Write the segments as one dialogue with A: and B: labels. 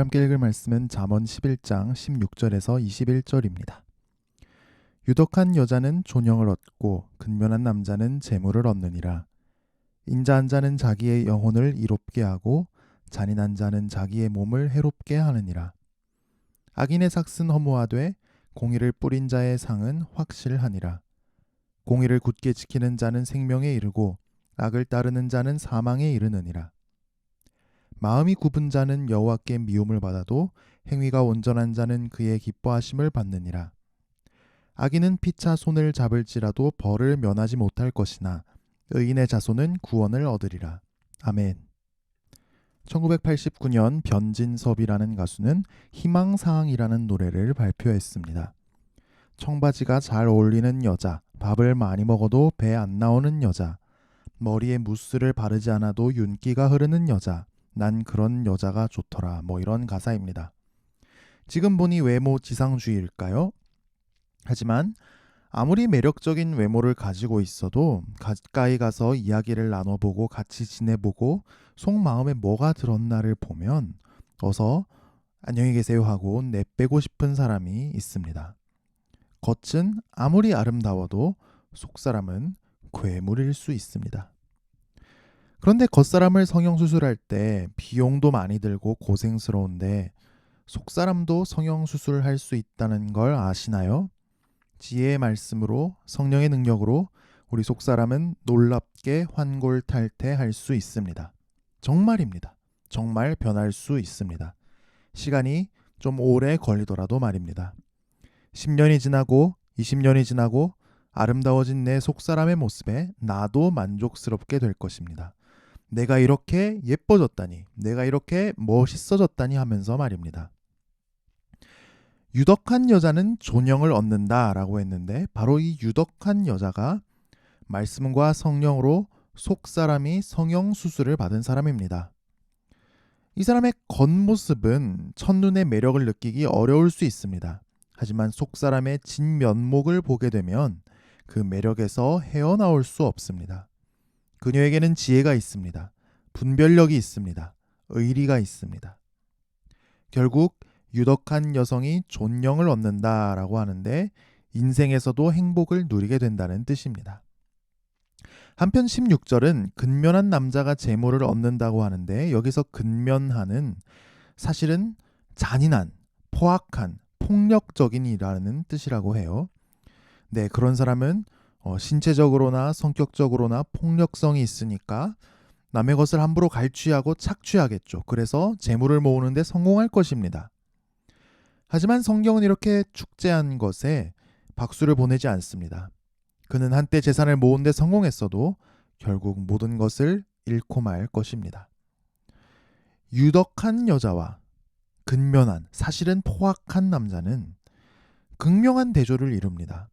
A: 함께 읽을 말씀은 잠언 11장 16절에서 21절입니다. 유덕한 여자는 존영을 얻고 근면한 남자는 재물을 얻느니라. 인자한 자는 자기의 영혼을 이롭게 하고 잔인한 자는 자기의 몸을 해롭게 하느니라. 악인의 삭은 허무하되 공의를 뿌린 자의 상은 확실하니라. 공의를 굳게 지키는 자는 생명에 이르고 악을 따르는 자는 사망에 이르느니라. 마음이 굽은 자는 여호와께 미움을 받아도 행위가 온전한 자는 그의 기뻐하심을 받느니라. 악인은 피차 손을 잡을지라도 벌을 면하지 못할 것이나 의인의 자손은 구원을 얻으리라. 아멘. 1989년 변진섭이라는 가수는 희망사항이라는 노래를 발표했습니다. 청바지가 잘 어울리는 여자, 밥을 많이 먹어도 배 안 나오는 여자, 머리에 무스를 바르지 않아도 윤기가 흐르는 여자, 난 그런 여자가 좋더라. 뭐 이런 가사입니다. 지금 보니 외모 지상주의일까요? 하지만 아무리 매력적인 외모를 가지고 있어도 가까이 가서 이야기를 나눠보고 같이 지내보고 속마음에 뭐가 들었나를 보면 어서 안녕히 계세요 하고 내빼고 싶은 사람이 있습니다. 겉은 아무리 아름다워도 속사람은 괴물일 수 있습니다. 그런데 겉사람을 성형수술할 때 비용도 많이 들고 고생스러운데 속사람도 성형수술할 수 있다는 걸 아시나요? 지혜의 말씀으로 성령의 능력으로 우리 속사람은 놀랍게 환골탈태할 수 있습니다. 정말입니다. 정말 변할 수 있습니다. 시간이 좀 오래 걸리더라도 말입니다. 10년이 지나고 20년이 지나고 아름다워진 내 속사람의 모습에 나도 만족스럽게 될 것입니다. 내가 이렇게 예뻐졌다니, 내가 이렇게 멋있어졌다니 하면서 말입니다. 유덕한 여자는 존영을 얻는다 라고 했는데 바로 이 유덕한 여자가 말씀과 성령으로 속 사람이 성형 수술을 받은 사람입니다. 이 사람의 겉모습은 첫눈에 매력을 느끼기 어려울 수 있습니다. 하지만 속 사람의 진면목을 보게 되면 그 매력에서 헤어나올 수 없습니다. 그녀에게는 지혜가 있습니다. 분별력이 있습니다. 의리가 있습니다. 결국 유덕한 여성이 존영을 얻는다라고 하는데 인생에서도 행복을 누리게 된다는 뜻입니다. 한편 16절은 근면한 남자가 재물을 얻는다고 하는데 여기서 근면한은 사실은 잔인한, 포악한, 폭력적인이라는 뜻이라고 해요. 네, 그런 사람은 어, 신체적으로나 성격적으로나 폭력성이 있으니까 남의 것을 함부로 갈취하고 착취하겠죠. 그래서 재물을 모으는데 성공할 것입니다. 하지만 성경은 이렇게 축제한 것에 박수를 보내지 않습니다. 그는 한때 재산을 모은데 성공했어도 결국 모든 것을 잃고 말 것입니다. 유덕한 여자와 근면한 사실은 포악한 남자는 극명한 대조를 이룹니다.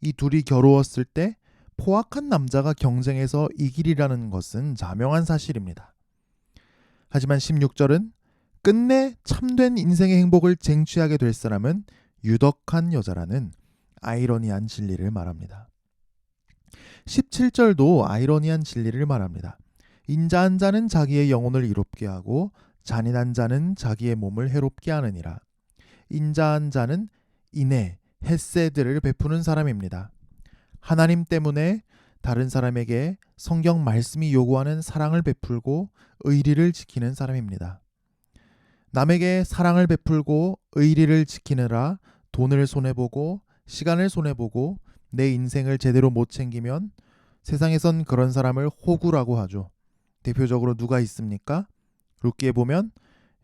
A: 이 둘이 겨루었을 때 포악한 남자가 경쟁에서 이길이라는 것은 자명한 사실입니다. 하지만 16절은 끝내 참된 인생의 행복을 쟁취하게 될 사람은 유덕한 여자라는 아이러니한 진리를 말합니다. 17절도 아이러니한 진리를 말합니다. 인자한 자는 자기의 영혼을 이롭게 하고 잔인한 자는 자기의 몸을 해롭게 하느니라. 인자한 자는 인애, 햇세들을 베푸는 사람입니다. 하나님 때문에 다른 사람에게 성경 말씀이 요구하는 사랑을 베풀고 의리를 지키는 사람입니다. 남에게 사랑을 베풀고 의리를 지키느라 돈을 손해보고 시간을 손해보고 내 인생을 제대로 못 챙기면 세상에선 그런 사람을 호구라고 하죠. 대표적으로 누가 있습니까? 룻기에 보면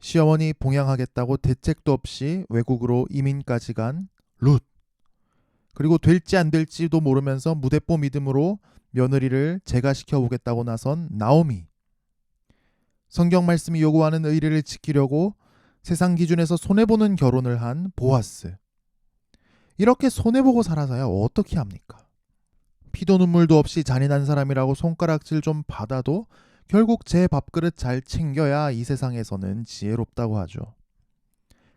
A: 시어머니 봉양하겠다고 대책도 없이 외국으로 이민까지 간 룻. 그리고 될지 안 될지도 모르면서 무대뽀 믿음으로 며느리를 제가시켜 보겠다고 나선 나오미. 성경 말씀이 요구하는 의리를 지키려고 세상 기준에서 손해보는 결혼을 한 보아스. 이렇게 손해보고 살아서야 어떻게 합니까? 피도 눈물도 없이 잔인한 사람이라고 손가락질 좀 받아도 결국 제 밥그릇 잘 챙겨야 이 세상에서는 지혜롭다고 하죠.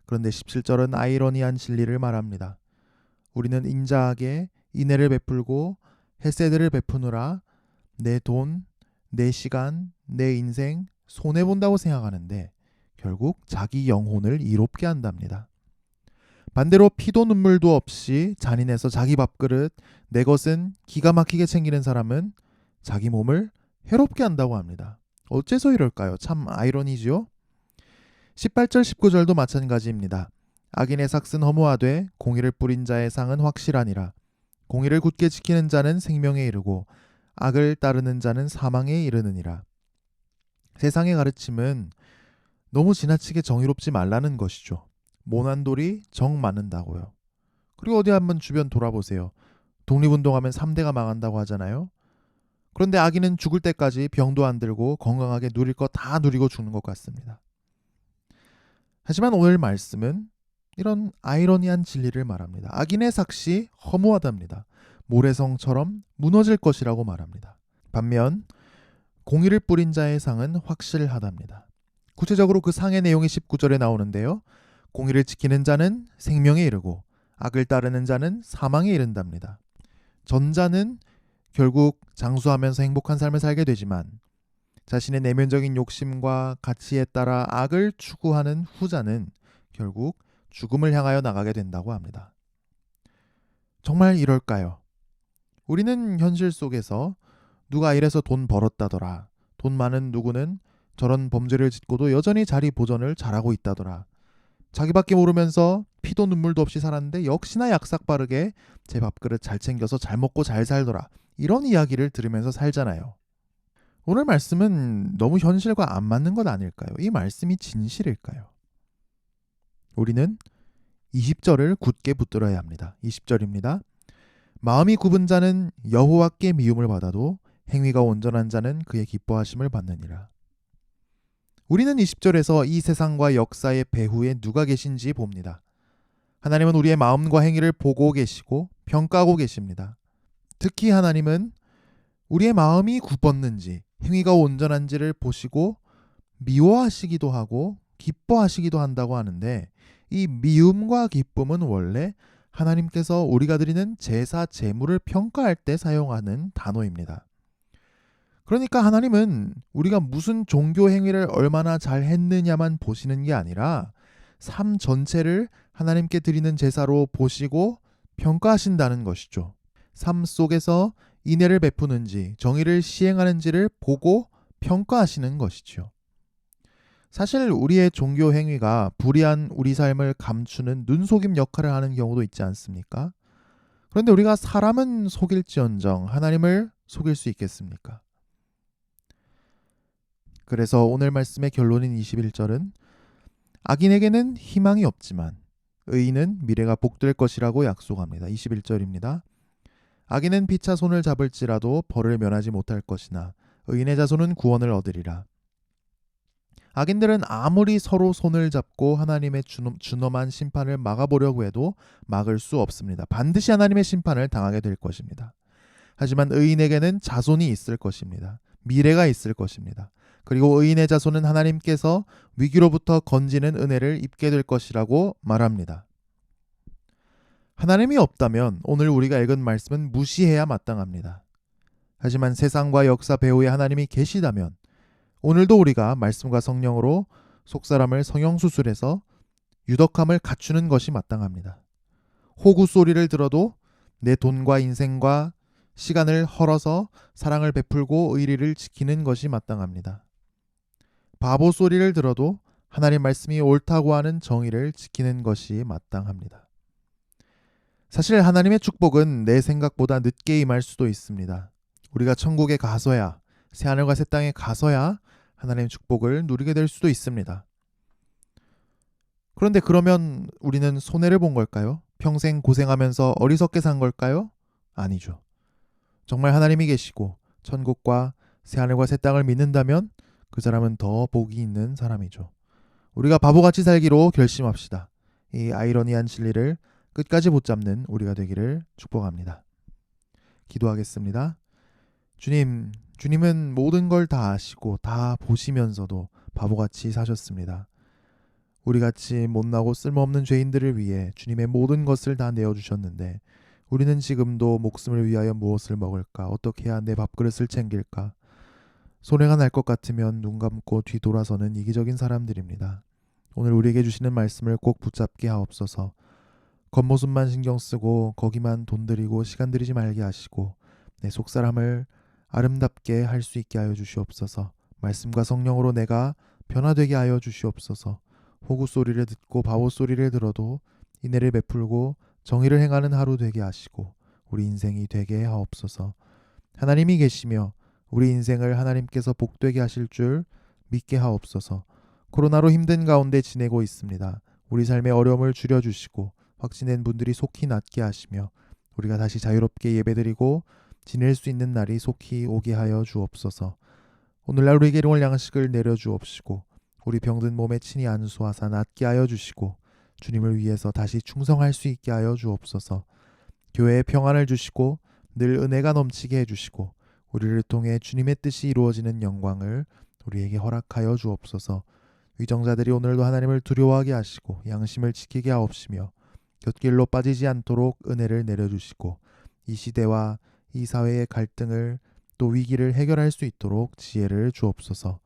A: 그런데 17절은 아이러니한 진리를 말합니다. 우리는 인자하게 인애를 베풀고 햇세들을 베푸느라 내 돈, 내 시간, 내 인생 손해 본다고 생각하는데 결국 자기 영혼을 이롭게 한답니다. 반대로 피도 눈물도 없이 잔인해서 자기 밥그릇, 내 것은 기가 막히게 챙기는 사람은 자기 몸을 해롭게 한다고 합니다. 어째서 이럴까요? 참 아이러니지요? 18절 19절도 마찬가지입니다. 악인의 삭은 허무하되 공의를 뿌린 자의 상은 확실하니라. 공의를 굳게 지키는 자는 생명에 이르고 악을 따르는 자는 사망에 이르느니라. 세상의 가르침은 너무 지나치게 정의롭지 말라는 것이죠. 모난 돌이 정 많은다고요. 그리고 어디 한번 주변 돌아보세요. 독립운동하면 3대가 망한다고 하잖아요. 그런데 아기는 죽을 때까지 병도 안 들고 건강하게 누릴 거다 누리고 죽는 것 같습니다. 하지만 오늘 말씀은 이런 아이러니한 진리를 말합니다. 악인의 삭시 허무하답니다. 모래성처럼 무너질 것이라고 말합니다. 반면 공의를 뿌린 자의 상은 확실하답니다. 구체적으로 그 상의 내용이 19절에 나오는데요. 공의를 지키는 자는 생명에 이르고 악을 따르는 자는 사망에 이른답니다. 전자는 결국 장수하면서 행복한 삶을 살게 되지만 자신의 내면적인 욕심과 가치에 따라 악을 추구하는 후자는 결국 죽음을 향하여 나가게 된다고 합니다. 정말 이럴까요? 우리는 현실 속에서 누가 이래서 돈 벌었다더라. 돈 많은 누구는 저런 범죄를 짓고도 여전히 자리 보전을 잘하고 있다더라. 자기밖에 모르면서 피도 눈물도 없이 살았는데 역시나 약삭 빠르게 제 밥그릇 잘 챙겨서 잘 먹고 잘 살더라. 이런 이야기를 들으면서 살잖아요. 오늘 말씀은 너무 현실과 안 맞는 것 아닐까요? 이 말씀이 진실일까요? 우리는 20절을 굳게 붙들어야 합니다. 20절입니다. 마음이 굽은 자는 여호와께 미움을 받아도 행위가 온전한 자는 그의 기뻐하심을 받느니라. 우리는 20절에서 이 세상과 역사의 배후에 누가 계신지 봅니다. 하나님은 우리의 마음과 행위를 보고 계시고 평가하고 계십니다. 특히 하나님은 우리의 마음이 굽었는지 행위가 온전한지를 보시고 미워하시기도 하고 기뻐하시기도 한다고 하는데 이 미움과 기쁨은 원래 하나님께서 우리가 드리는 제사 제물을 평가할 때 사용하는 단어입니다. 그러니까 하나님은 우리가 무슨 종교 행위를 얼마나 잘 했느냐만 보시는 게 아니라 삶 전체를 하나님께 드리는 제사로 보시고 평가하신다는 것이죠. 삶 속에서 인애를 베푸는지 정의를 시행하는지를 보고 평가하시는 것이죠. 사실 우리의 종교 행위가 불의한 우리 삶을 감추는 눈속임 역할을 하는 경우도 있지 않습니까? 그런데 우리가 사람은 속일지언정 하나님을 속일 수 있겠습니까? 그래서 오늘 말씀의 결론인 21절은 악인에게는 희망이 없지만 의인은 미래가 복될 것이라고 약속합니다. 21절입니다. 악인은 피차 손을 잡을지라도 벌을 면하지 못할 것이나 의인의 자손은 구원을 얻으리라. 악인들은 아무리 서로 손을 잡고 하나님의 준엄, 준엄한 심판을 막아보려고 해도 막을 수 없습니다. 반드시 하나님의 심판을 당하게 될 것입니다. 하지만 의인에게는 자손이 있을 것입니다. 미래가 있을 것입니다. 그리고 의인의 자손은 하나님께서 위기로부터 건지는 은혜를 입게 될 것이라고 말합니다. 하나님이 없다면 오늘 우리가 읽은 말씀은 무시해야 마땅합니다. 하지만 세상과 역사 배후에 하나님이 계시다면 오늘도 우리가 말씀과 성령으로 속사람을 성형수술해서 유덕함을 갖추는 것이 마땅합니다. 호구 소리를 들어도 내 돈과 인생과 시간을 헐어서 사랑을 베풀고 의리를 지키는 것이 마땅합니다. 바보 소리를 들어도 하나님 말씀이 옳다고 하는 정의를 지키는 것이 마땅합니다. 사실 하나님의 축복은 내 생각보다 늦게 임할 수도 있습니다. 우리가 천국에 가서야 새 하늘과 새 땅에 가서야 하나님의 축복을 누리게 될 수도 있습니다. 그런데 그러면 우리는 손해를 본 걸까요? 평생 고생하면서 어리석게 산 걸까요? 아니죠. 정말 하나님이 계시고 천국과 새 하늘과 새 땅을 믿는다면 그 사람은 더 복이 있는 사람이죠. 우리가 바보같이 살기로 결심합시다. 이 아이러니한 진리를 끝까지 붙잡는 우리가 되기를 축복합니다. 기도하겠습니다. 주님, 주님은 모든 걸 다 아시고 다 보시면서도 바보같이 사셨습니다. 우리 같이 못나고 쓸모없는 죄인들을 위해 주님의 모든 것을 다 내어 주셨는데 우리는 지금도 목숨을 위하여 무엇을 먹을까? 어떻게 해야 내 밥그릇을 챙길까? 손해가 날 것 같으면 눈 감고 뒤돌아서는 이기적인 사람들입니다. 오늘 우리에게 주시는 말씀을 꼭 붙잡게 하옵소서. 겉모습만 신경 쓰고 거기만 돈 들이고 시간 들이지 말게 하시고 내 속사람을 아름답게 할 수 있게 하여 주시옵소서. 말씀과 성령으로 내가 변화되게 하여 주시옵소서. 호구 소리를 듣고 바보 소리를 들어도 인애를 베풀고 정의를 행하는 하루 되게 하시고 우리 인생이 되게 하옵소서. 하나님이 계시며 우리 인생을 하나님께서 복되게 하실 줄 믿게 하옵소서. 코로나로 힘든 가운데 지내고 있습니다. 우리 삶의 어려움을 줄여 주시고 확진된 분들이 속히 낫게 하시며 우리가 다시 자유롭게 예배드리고 지낼 수 있는 날이 속히 오게 하여 주옵소서. 오늘날 우리에게 일용할 양식을 내려 주옵시고 우리 병든 몸에 친히 안수하사 낫게 하여 주시고 주님을 위해서 다시 충성할 수 있게 하여 주옵소서. 교회에 평안을 주시고 늘 은혜가 넘치게 해 주시고 우리를 통해 주님의 뜻이 이루어지는 영광을 우리에게 허락하여 주옵소서. 위정자들이 오늘도 하나님을 두려워하게 하시고 양심을 지키게 하옵시며 곁길로 빠지지 않도록 은혜를 내려주시고 이 시대와 이 사회의 갈등을 또 위기를 해결할 수 있도록 지혜를 주옵소서.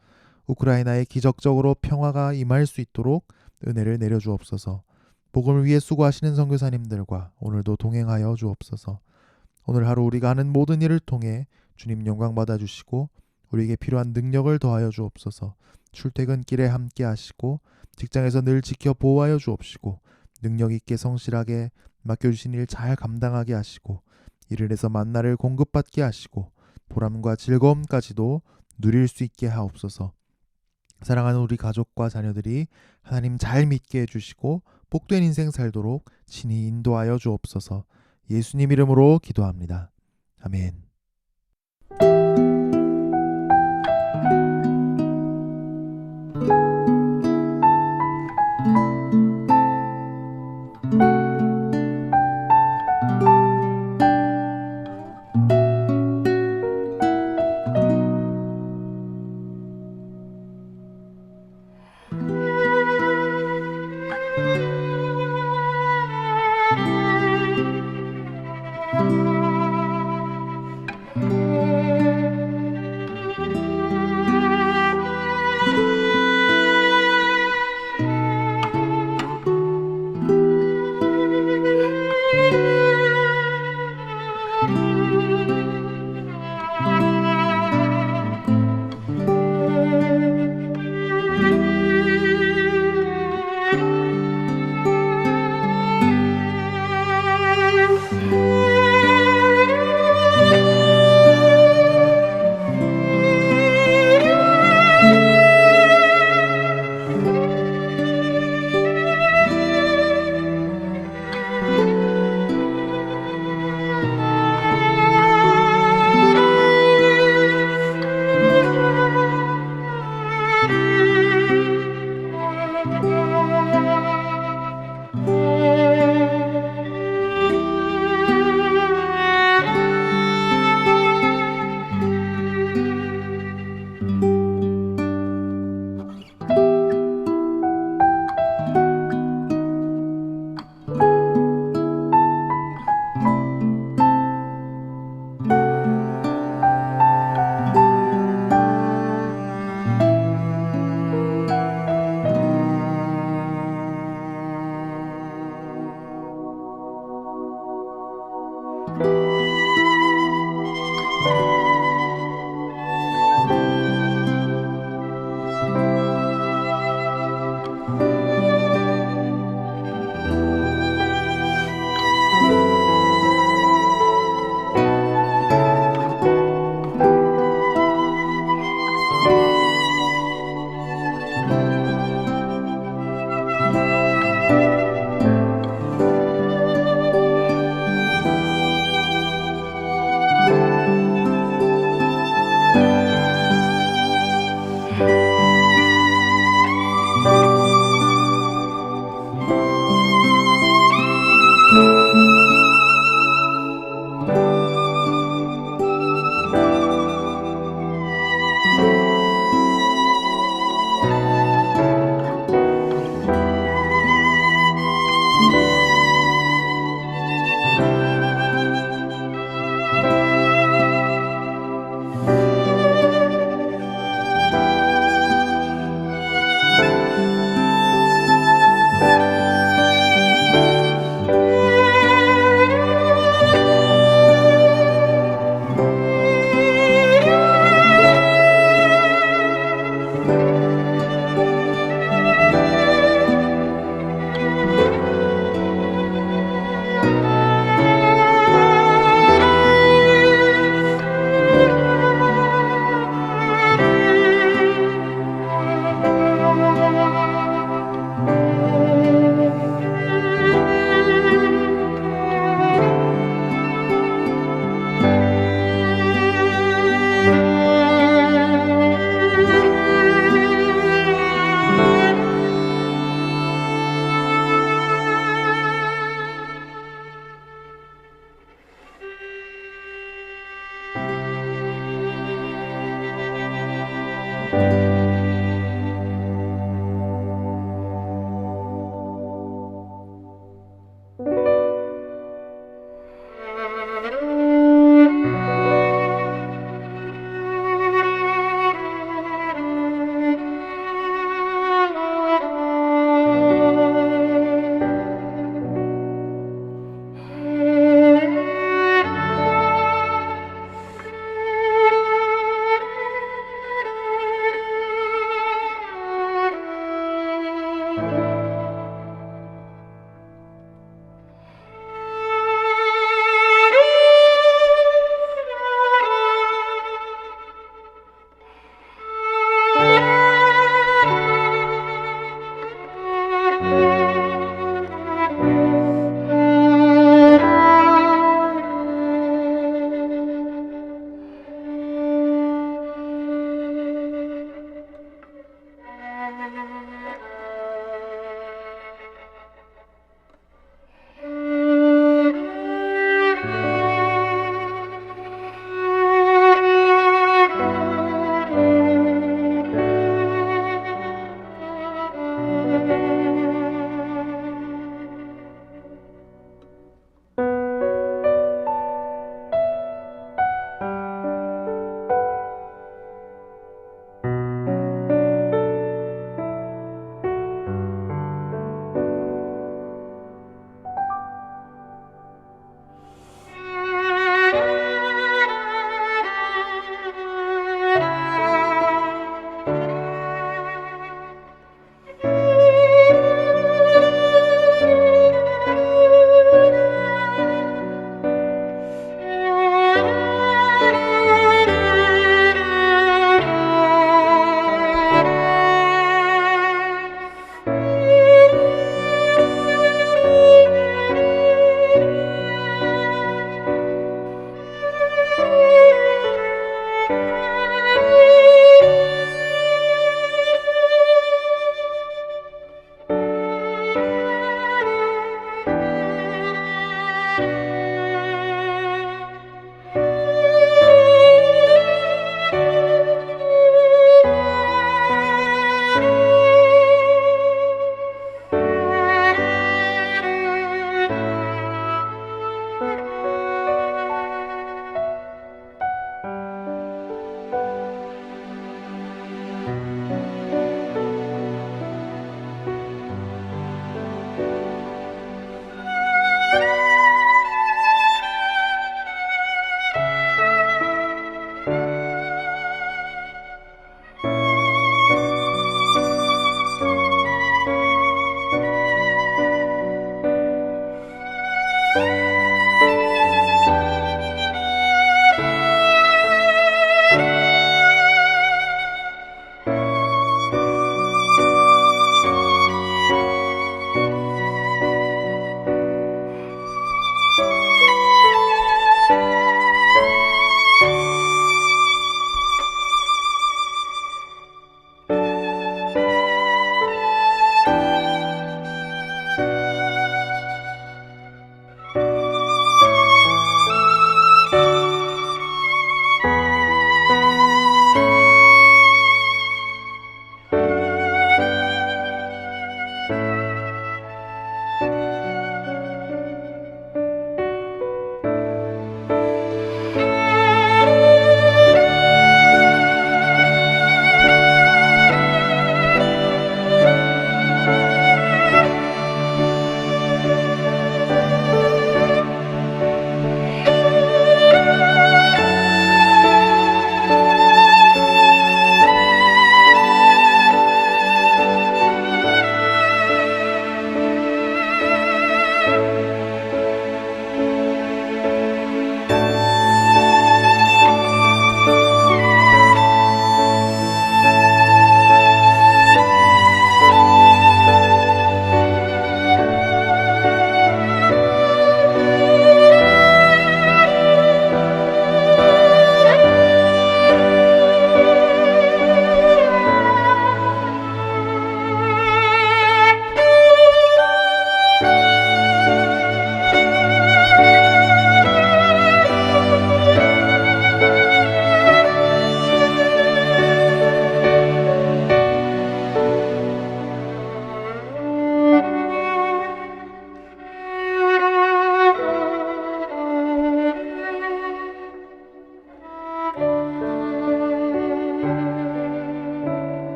A: 우크라이나에 기적적으로 평화가 임할 수 있도록 은혜를 내려주옵소서. 복음을 위해 수고하시는 선교사님들과 오늘도 동행하여 주옵소서. 오늘 하루 우리가 하는 모든 일을 통해 주님 영광 받아 주시고 우리에게 필요한 능력을 더하여 주옵소서. 출퇴근길에 함께 하시고 직장에서 늘 지켜 보호하여 주옵시고 능력 있게 성실하게 맡겨주신 일 잘 감당하게 하시고 일을 해서 만나를 공급받게 하시고 보람과 즐거움까지도 누릴 수 있게 하옵소서. 사랑하는 우리 가족과 자녀들이 하나님 잘 믿게 해주시고 복된 인생 살도록 친히 인도하여 주옵소서. 예수님 이름으로 기도합니다. 아멘.